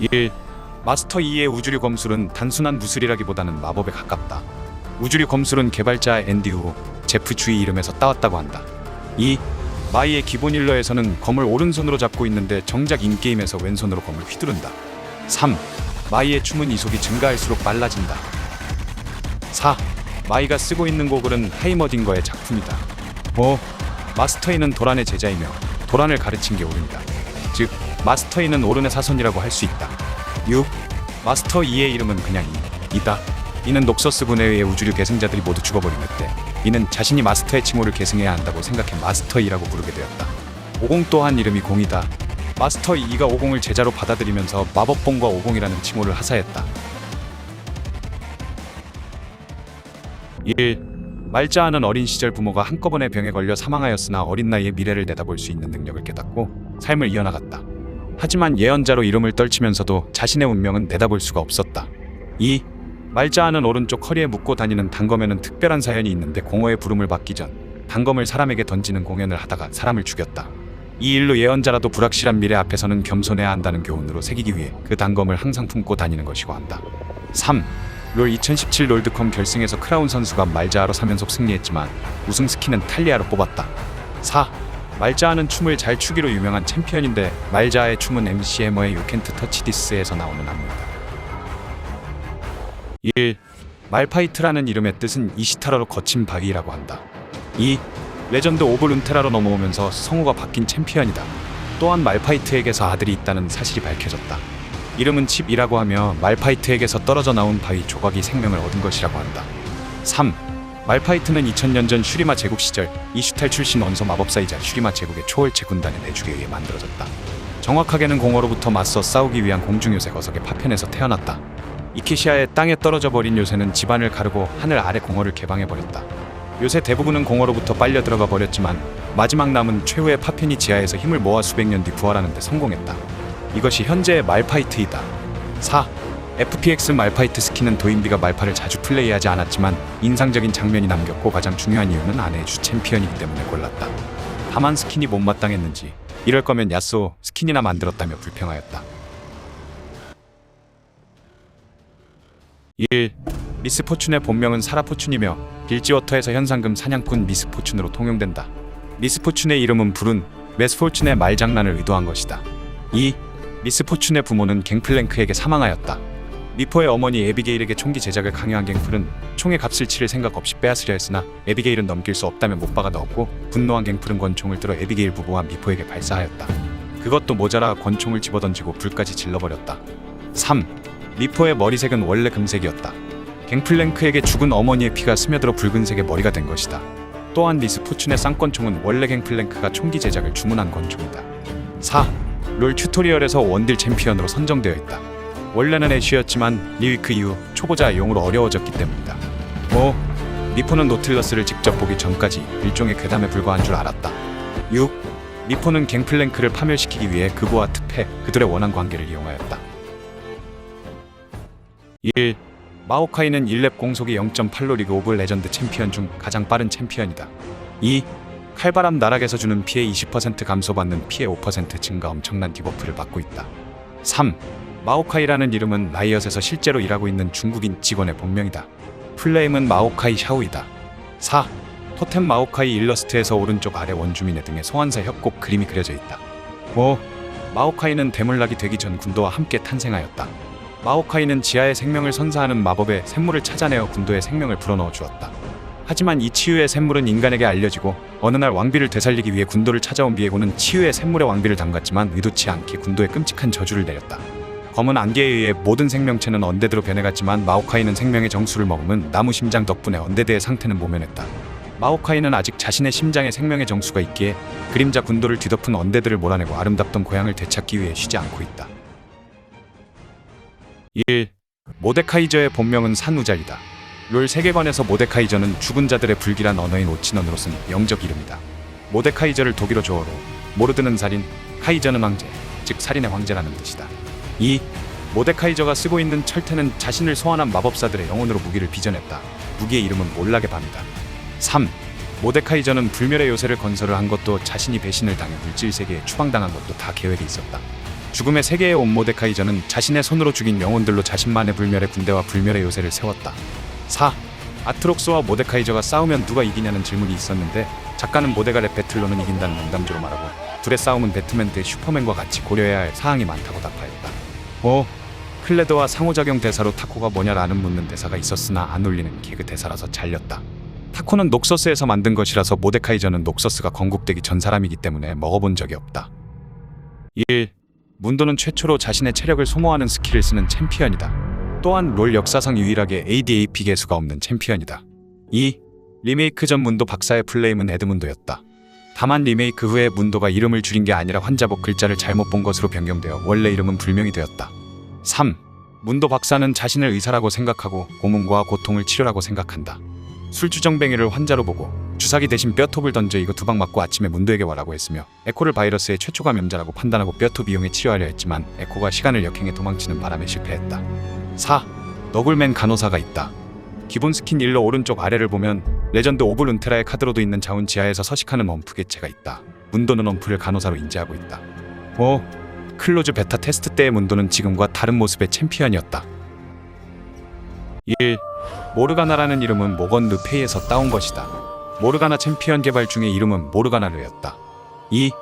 1. 마스터 2의 우주류 검술은 단순한 무술이라기보다는 마법에 가깝다. 우주류 검술은 개발자 앤디 후 제프 주의 이름에서 따왔다고 한다. 2. 마이의 기본 일러에서는 검을 오른손으로 잡고 있는데 정작 인게임에서 왼손으로 검을 휘두른다. 3. 마이의 춤은 이속이 증가할수록 빨라진다. 4. 마이가 쓰고 있는 고글은 하이머딩거의 작품이다. 5. 마스터이는 도란의 제자이며 도란을 가르친 게 오른이다. 즉 마스터이는 오른의 사손이라고 할 수 있다. 6. 마스터 2의 이름은 그냥 이, 이다. 이는 녹서스 군에 의해 우주류 계승자들이 모두 죽어버린 그때 이는 자신이 마스터의 칭호를 계승해야 한다고 생각해 마스터 2라고 부르게 되었다. 50 또한 이름이 공이다. 마스터 2가 50을 제자로 받아들이면서 마법봉과 50이라는 칭호를 하사했다. 1. 말자하는 어린 시절 부모가 한꺼번에 병에 걸려 사망하였으나 어린 나이에 미래를 내다볼 수 있는 능력을 깨닫고 삶을 이어나갔다. 하지만 예언자로 이름을 떨치면서도 자신의 운명은 내다볼 수가 없었다. 2. 말자하는 오른쪽 허리에 묶고 다니는 단검에는 특별한 사연이 있는데 공허의 부름을 받기 전 단검을 사람에게 던지는 공연을 하다가 사람을 죽였다. 이 일로 예언자라도 불확실한 미래 앞에서는 겸손해야 한다는 교훈으로 새기기 위해 그 단검을 항상 품고 다니는 것이고 한다. 3. 롤 2017 롤드컵 결승에서 크라운 선수가 말자하로 3연속 승리했지만 우승 스킨은 탈리아로 뽑았다. 4. 말자하는 춤을 잘 추기로 유명한 챔피언인데 말자하의 춤은 MC 해머의 Touch This에서 나오는 안무다. 1. 말파이트라는 이름의 뜻은 이시타라로 거친 바위라고 한다. 2. 레전드 오브 룬테라로 넘어오면서 성우가 바뀐 챔피언이다. 또한 말파이트에게서 아들이 있다는 사실이 밝혀졌다. 이름은 칩이라고 하며 말파이트에게서 떨어져 나온 바위 조각이 생명을 얻은 것이라고 한다. 3. 말파이트는 2000년 전 슈리마 제국 시절 이슈탈 출신 원소 마법사이자 슈리마 제국의 초월체 군단의 내죽에 의해 만들어졌다. 정확하게는 공허로부터 맞서 싸우기 위한 공중요새 거석의 파편에서 태어났다. 이케시아의 땅에 떨어져 버린 요새는 집안을 가르고 하늘 아래 공허를 개방해 버렸다. 요새 대부분은 공허로부터 빨려 들어가 버렸지만 마지막 남은 최후의 파편이 지하에서 힘을 모아 수백 년 뒤 부활하는 데 성공했다. 이것이 현재의 말파이트이다. 4. FPX 말파이트 스킨은 도인비가 말파를 자주 플레이하지 않았지만 인상적인 장면이 남겼고 가장 중요한 이유는 아내의 주 챔피언이기 때문에 골랐다. 다만 스킨이 못마땅했는지 이럴 거면 야스오 스킨이나 만들었다며 불평하였다. 1. 미스 포춘의 본명은 사라 포춘이며 빌지워터에서 현상금 사냥꾼 미스 포춘으로 통용된다. 미스 포춘의 이름은 불은 메스 포춘의 말장난을 의도한 것이다. 2. 미스 포춘의 부모는 갱플랭크에게 사망하였다. 미포의 어머니 에비게일에게 총기 제작을 강요한 갱플은 총의 값을 치를 생각 없이 빼앗으려 했으나 에비게일은 넘길 수 없다며 못 박아 넣었고 분노한 갱플은 권총을 들어 에비게일 부부와 미포에게 발사하였다. 그것도 모자라 권총을 집어던지고 불까지 질러버렸다. 3. 미포의 머리색은 원래 금색이었다. 갱플랭크에게 죽은 어머니의 피가 스며들어 붉은색의 머리가 된 것이다. 또한 미스 포춘의 쌍권총은 원래 갱플랭크가 총기 제작을 주문한 권총이다. 4. 롤 튜토리얼에서 원딜 챔피언으로 선정되어 있다. 원래는 애쉬였지만 리위크 이후 초보자 용으로 어려워졌기 때문이다. 5. 미포는 노틸러스를 직접 보기 전까지 일종의 괴담에 불과한 줄 알았다. 6. 미포는 갱플랭크를 파멸시키기 위해 그부와 특패, 그들의 원한 관계를 이용하였다. 1. 마오카이는 1렙 공속이 0.8로 리그 오브 레전드 챔피언 중 가장 빠른 챔피언이다. 2. 칼바람 나락에서 주는 피해 20% 감소받는 피해 5% 증가 엄청난 디버프를 받고 있다. 3. 마오카이라는 이름은 라이엇에서 실제로 일하고 있는 중국인 직원의 본명이다. 플레임은 마오카이 샤오이다. 4. 토템 마오카이 일러스트에서 오른쪽 아래 원주민의 등에 소환사 협곡 그림이 그려져 있다. 5. 마오카이는 대물락이 되기 전 군도와 함께 탄생하였다. 마오카이는 지하의 생명을 선사하는 마법의 샘물을 찾아내어 군도의 생명을 불어넣어 주었다. 하지만 이 치유의 샘물은 인간에게 알려지고 어느 날 왕비를 되살리기 위해 군도를 찾아온 비에고는 치유의 샘물의 왕비를 담갔지만 의도치 않게 군도에 끔찍한 저주를 내렸다. 검은 안개에 의해 모든 생명체는 언데드로 변해갔지만 마오카이는 생명의 정수를 머금은 나무 심장 덕분에 언데드의 상태는 모면했다. 마오카이는 아직 자신의 심장에 생명의 정수가 있기에 그림자 군도를 뒤덮은 언데드를 몰아내고 아름답던 고향을 되찾기 위해 쉬지 않고 있다. 1. 모데카이저의 본명은 산우잘이다. 롤 세계관에서 모데카이저는 죽은 자들의 불길한 언어인 오친언으로 쓴 영적 이름이다. 모데카이저를 독일어 조어로 모르드는 살인, 카이저는 황제, 즉 살인의 황제라는 뜻이다. 2. 모데카이저가 쓰고 있는 철퇴는 자신을 소환한 마법사들의 영혼으로 무기를 빚어냈다. 무기의 이름은 몰락의 밤이다. 3. 모데카이저는 불멸의 요새를 건설을 한 것도 자신이 배신을 당해 물질 세계에 추방당한 것도 다 계획에 있었다. 죽음의 세계에 온 모데카이저는 자신의 손으로 죽인 영혼들로 자신만의 불멸의 군대와 불멸의 요새를 세웠다. 4. 아트록스와 모데카이저가 싸우면 누가 이기냐는 질문이 있었는데 작가는 모데갈의 배틀로는 이긴다는 농담조로 말하고 둘의 싸움은 배트맨 대 슈퍼맨과 같이 고려해야 할 사항이 많다고 답하였다. 5. 클레드와 상호작용 대사로 타코가 뭐냐라는 묻는 대사가 있었으나 안 울리는 개그 대사라서 잘렸다. 타코는 녹서스에서 만든 것이라서 모데카이저는 녹서스가 건국되기 전 사람이기 때문에 먹어본 적이 없다. 1. 문도는 최초로 자신의 체력을 소모하는 스킬을 쓰는 챔피언이다. 또한 롤 역사상 유일하게 ADAP 개수가 없는 챔피언이다. 2. 리메이크 전 문도 박사의 플레임은 에드문도였다. 다만 리메이크 후에 문도가 이름을 줄인 게 아니라 환자복 글자를 잘못 본 것으로 변경되어 원래 이름은 불명이 되었다. 3. 문도 박사는 자신을 의사라고 생각하고 고문과 고통을 치료라고 생각한다. 술주정뱅이를 환자로 보고 주사기 대신 뼈톱을 던져 이거 두 방 맞고 아침에 문도에게 와라고 했으며 에코를 바이러스의 최초 감염자라고 판단하고 뼈톱 이용해 치료하려 했지만 에코가 시간을 역행해 도망치는 바람에 실패했다. 4. 너굴맨 간호사가 있다. 기본 스킨 일러 오른쪽 아래를 보면 레전드 오브 룬테라의 카드로도 있는 자운 지하에서 서식하는 엄프 개체가 있다. 문도는 엄프를 간호사로 인지하고 있다. 5. 클로즈 베타 테스트 때의 문도는 지금과 다른 모습의 챔피언이었다. 1. 모르가나라는 이름은 모건 르페이에서 따온 것이다. 모르가나 챔피언 개발 중에 이름은 모르가나르였다. 2.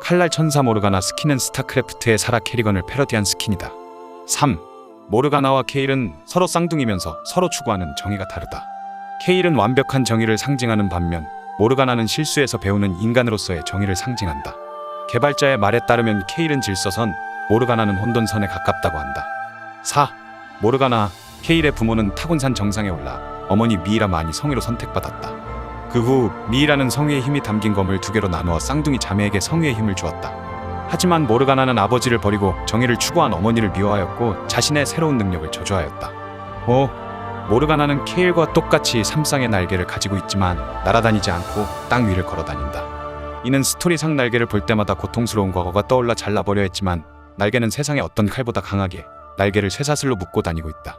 칼날 천사 모르가나 스킨은 스타크래프트의 사라 캐리건을 패러디한 스킨이다. 3. 모르가나와 케일은 서로 쌍둥이면서 서로 추구하는 정의가 다르다. 케일은 완벽한 정의를 상징하는 반면 모르가나는 실수에서 배우는 인간으로서의 정의를 상징한다. 개발자의 말에 따르면 케일은 질서선, 모르가나는 혼돈선에 가깝다고 한다. 4. 모르가나, 케일의 부모는 타곤산 정상에 올라 어머니 미이라 많이 성의로 선택받았다. 그 후 미이라는 성의의 힘이 담긴 검을 두 개로 나누어 쌍둥이 자매에게 성의의 힘을 주었다. 하지만 모르가나는 아버지를 버리고 정의를 추구한 어머니를 미워하였고 자신의 새로운 능력을 저주하였다. 5. 모르가나는 케일과 똑같이 삼쌍의 날개를 가지고 있지만 날아다니지 않고 땅 위를 걸어다닌다. 이는 스토리상 날개를 볼 때마다 고통스러운 과거가 떠올라 잘라버려 했지만 날개는 세상의 어떤 칼보다 강하게 날개를 쇠사슬로 묶고 다니고 있다.